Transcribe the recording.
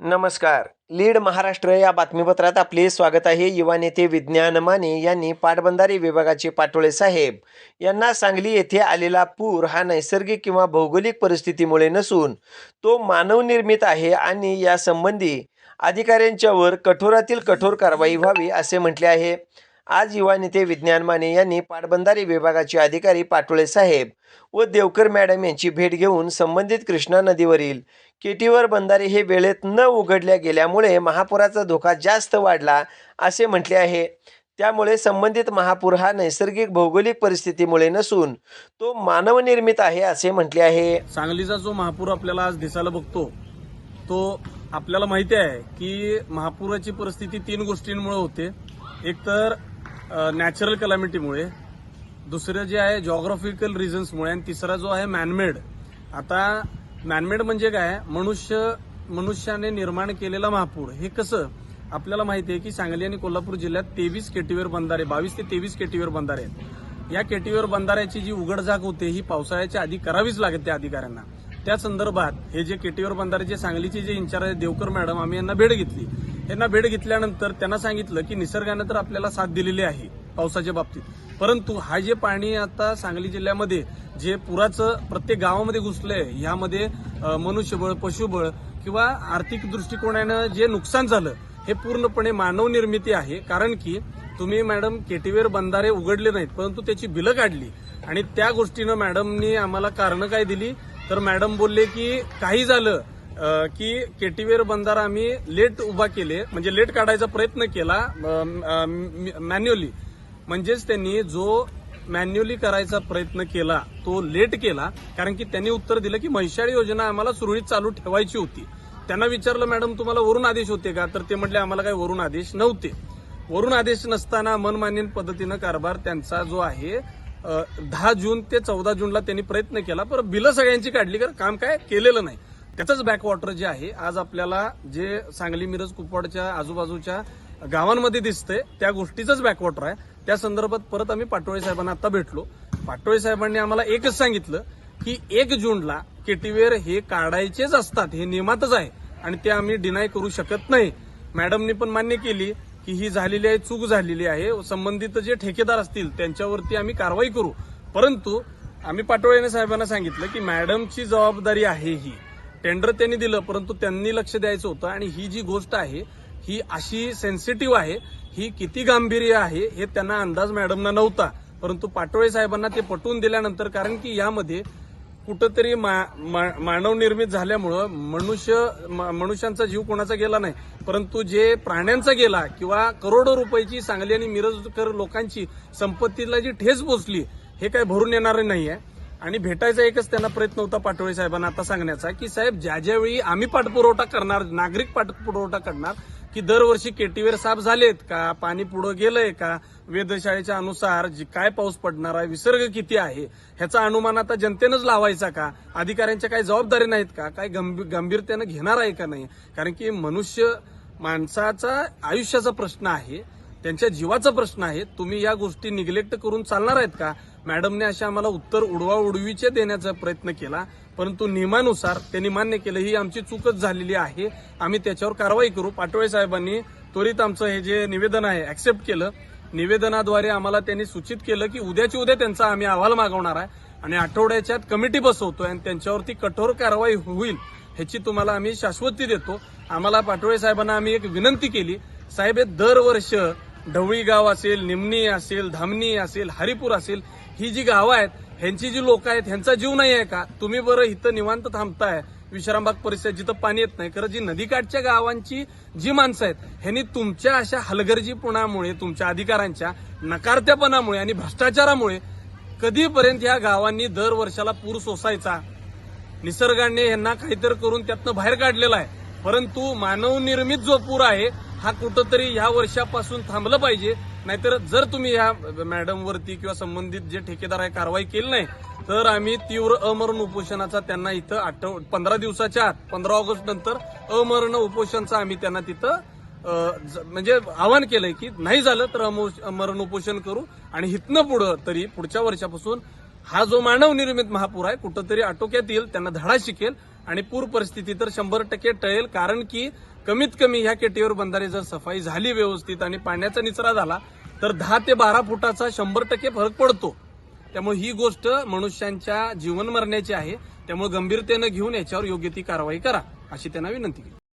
नमस्कार. लीड महाराष्ट्र या बातमीपत्रात आपले स्वागत आहे. युवा नेते विज्ञान माने यांनी पाटबंधारे विभागाचे पाटोळे साहेब यांना सांगली येथे आलेला पूर हा नैसर्गिक किंवा भौगोलिक परिस्थितीमुळे नसून तो मानवनिर्मित आहे आणि यासंबंधी अधिकाऱ्यांच्यावर कठोरातील कठोर कारवाई व्हावी असे म्हटले आहे. आज युवा नेते विज्ञान माने यांनी पाटबंधारे विभागाचे अधिकारी पाटोळे साहेब व देवकर मॅडम यांची भेट घेऊन संबंधित कृष्णा नदीवरील केटीवर बंधारे हे वेळेत न उघडल्या गेल्यामुळे महापुराचा धोका जास्त वाढला असे म्हटले आहे. त्यामुळे संबंधित महापूर हा नैसर्गिक भौगोलिक परिस्थितीमुळे नसून तो मानवनिर्मित आहे असे म्हटले आहे. सांगलीचा जो महापूर आपल्याला आज दिसायला बघतो तो आपल्याला माहिती आहे की महापुराची परिस्थिती तीन गोष्टींमुळे होते. एक तर नॅचरल कलॅमिटीमुळे दुसरं जे आहे जॉग्राफिकल रिझन्समुळे आणि तिसरा जो आहे मॅनमेड आता मॅनमेड म्हणजे काय? मनुष्य मनुष्याने निर्माण केलेला महापूर. हे कसं? आपल्याला माहिती आहे की सांगली आणि कोल्हापूर जिल्ह्यात तेवीस केटीवर बंधारे बावीस ते तेवीस केटीवर बंधारे आहेत. या केटीवर बंधाऱ्याची जी उघडझाक होते ही पावसाळ्याच्या आधी करावीच लागते त्या अधिकाऱ्यांना. त्या संदर्भात हे जे केटीवर बंधाऱ्याचे सांगलीचे जे इन्चार्ज देवकर मॅडम आम्ही यांना भेट घेतली. यांना भेट घेतल्यानंतर त्यांना सांगितलं की निसर्गानं तर आपल्याला साथ दिलेली आहे पावसाच्या बाबतीत. परंतु हा जे पाणी आता सांगली जिल्ह्यामध्ये जे पुराचं प्रत्येक गावामध्ये घुसलंय ह्यामध्ये मनुष्यबळ पशुबळ किंवा आर्थिक दृष्टिकोनानं जे नुकसान झालं हे पूर्णपणे मानव निर्मिती आहे. कारण की तुम्ही मॅडम केटीवेर बंधारे उघडले नाहीत परंतु त्याची बिलं काढली. आणि त्या गोष्टीनं मॅडमनी आम्हाला कारणं काय दिली? तर मॅडम बोलले की काही झालं की केटीवेर बंधारा आम्ही लेट उभा केले म्हणजे लेट काढायचा प्रयत्न केला मॅन्युअली. म्हणजेच त्यांनी जो मॅन्युअली करायचा प्रयत्न केला तो लेट केला कारण की त्यांनी उत्तर दिलं की म्हैशाळी योजना आम्हाला सुरळीत चालू ठेवायची होती. त्यांना विचारलं मॅडम तुम्हाला वरून आदेश होते का? तर ते म्हटले आम्हाला काही वरून आदेश नव्हते. वरून आदेश नसताना मनमान्य पद्धतीनं कारभार त्यांचा जो आहे दहा जून ते चौदा जूनला त्यांनी प्रयत्न केला पण बिलं सगळ्यांची काढली कारण काम काय केलेलं नाही. त्याचंच बॅकवॉटर जे आहे आज आपल्याला जे सांगली मिरज कुपवाडच्या आजूबाजूच्या गावांमध्ये दिसतंय त्या गोष्टीचंच बॅकवॉटर आहे. त्या संदर्भात परत आम्ही पाटोळे साहेबांना आता भेटलो. पाटोळे साहेबांनी आम्हाला एकच सांगितलं की एक जूनला केटीवेअर हे काढायचेच असतात हे नियमातच आहे आणि ते आम्ही डिनाय करू शकत नाही. मॅडमनी पण मान्य केली की ही झालेली आहे चूक झालेली आहे. संबंधित जे ठेकेदार असतील त्यांच्यावरती आम्ही कारवाई करू. परंतु आम्ही पाटोळे साहेबांना सांगितलं की मॅडमची जबाबदारी आहे ही. टेंडर त्यांनी दिलं परंतु त्यांनी लक्ष द्यायचं होतं. आणि ही जी गोष्ट आहे ही अशी सेन्सिटिव्ह आहे ही किती गांभीर्य आहे हे त्यांना अंदाज मॅडमना नव्हता. परंतु पाटोळे साहेबांना ते पटवून दिल्यानंतर कारण की यामध्ये कुठंतरी मानवनिर्मित झाल्यामुळं मनुष्य म- मनुष्यांचा जीव कोणाचा गेला नाही. परंतु जे प्राण्यांचा गेला किंवा करोडो रुपयाची सांगली आणि मिरजकर लोकांची संपत्तीला जी ठेच पोचली हे काय भरून येणार आहे आणि भेटायचा एकच त्यांना प्रयत्न होता पाटोळे साहेबांना आता सांगण्याचा की साहेब ज्या ज्यावेळी आम्ही पाठपुरवठा करणार नागरिक पाठपुरवठा करणार की दरवर्षी केटीवेर साफ झालेत का? पाणी पुढं गेलंय का? वेधशाळेच्या अनुसार जी काय पाऊस पडणार आहे विसर्ग किती आहे ह्याचा अनुमान आता जनतेनंच लावायचा का? अधिकाऱ्यांच्या काही जबाबदारी नाहीत का? काय गंभीर गंभीरतेनं घेणार आहे का नाही? कारण की मनुष्य माणसाचा आयुष्याचा प्रश्न आहे त्यांच्या जीवाचा प्रश्न आहे. तुम्ही या गोष्टी निग्लेक्ट करून चालणार आहेत का? मॅडमने अशा आम्हाला उत्तर उडवा उडवीचे देण्याचा प्रयत्न केला. परंतु नियमानुसार त्यांनी मान्य केलं ही आमची चूकच झालेली आहे. आम्ही त्याच्यावर कारवाई करू. पाटोळे साहेबांनी त्वरित आमचं हे जे निवेदन आहे ऍक्सेप्ट केलं. निवेदनाद्वारे आम्हाला त्यांनी सूचित केलं की उद्याची उद्या त्यांचा आम्ही अहवाल मागवणार आहे. आणि आठवड्याच्यात कमिटी बसवतोय आणि त्यांच्यावरती कठोर कारवाई होईल ह्याची तुम्हाला आम्ही शाश्वती देतो. आम्हाला पाटोळे साहेबांना आम्ही एक विनंती केली. साहेब हे दरवर्ष ढवळी गाव असेल निमणी असेल धामणी असेल हरिपूर असेल ही जी गावं आहेत ह्यांची जी लोक आहेत ह्यांचा जीव नाही आहे का? तुम्ही बरं इथं निवांत थांबताय. विश्रामबाग परिसर जिथं पाणी येत नाही खरं जी नदीकाठच्या गावांची जी माणसं आहेत ह्यांनी तुमच्या अशा हलगर्जीपणामुळे तुमच्या अधिकारांच्या नकारत्यापणामुळे आणि भ्रष्टाचारामुळे कधीपर्यंत ह्या गावांनी दर वर्षाला पूर सोसायचा? निसर्गाने यांना काहीतरी करून त्यातनं बाहेर काढलेला आहे. परंतु मानवनिर्मित जो पूर आहे हा कुठंतरी ह्या वर्षापासून थांबलं पाहिजे. नाहीतर जर तुम्ही या मॅडमवरती किंवा संबंधित जे ठेकेदार आहे कारवाई केली नाही तर आम्ही तीव्र अमरण उपोषणाचा त्यांना इथं आठव पंधरा दिवसाच्या आत पंधरा ऑगस्ट नंतर अमरण उपोषणचा आम्ही त्यांना तिथं ज- म्हणजे आवाहन केलंय की नाही झालं तर अमो- अमरण उपोषण करू. आणि हिथनं पुढं तरी पुढच्या वर्षापासून हा जो मानव निर्मित महापूर आहे कुठंतरी आटोक्यात येईल त्यांना धडा शिकेल आणि पूर परिस्थिती तर शंभर टक्के टळेल कारण की कमीत कमी ह्या केटीवर बंधारे जर सफाई झाली व्यवस्थित आणि पाण्याचा निचरा झाला तर दहा ते बारा फुटाचा शंभर टक्के फरक पडतो. त्यामुळे ही गोष्ट मनुष्यांच्या जीवन मरण्याची आहे. त्यामुळे गंभीरतेनं घेऊन याच्यावर योग्य ती कारवाई करा अशी त्यांना विनंती केली.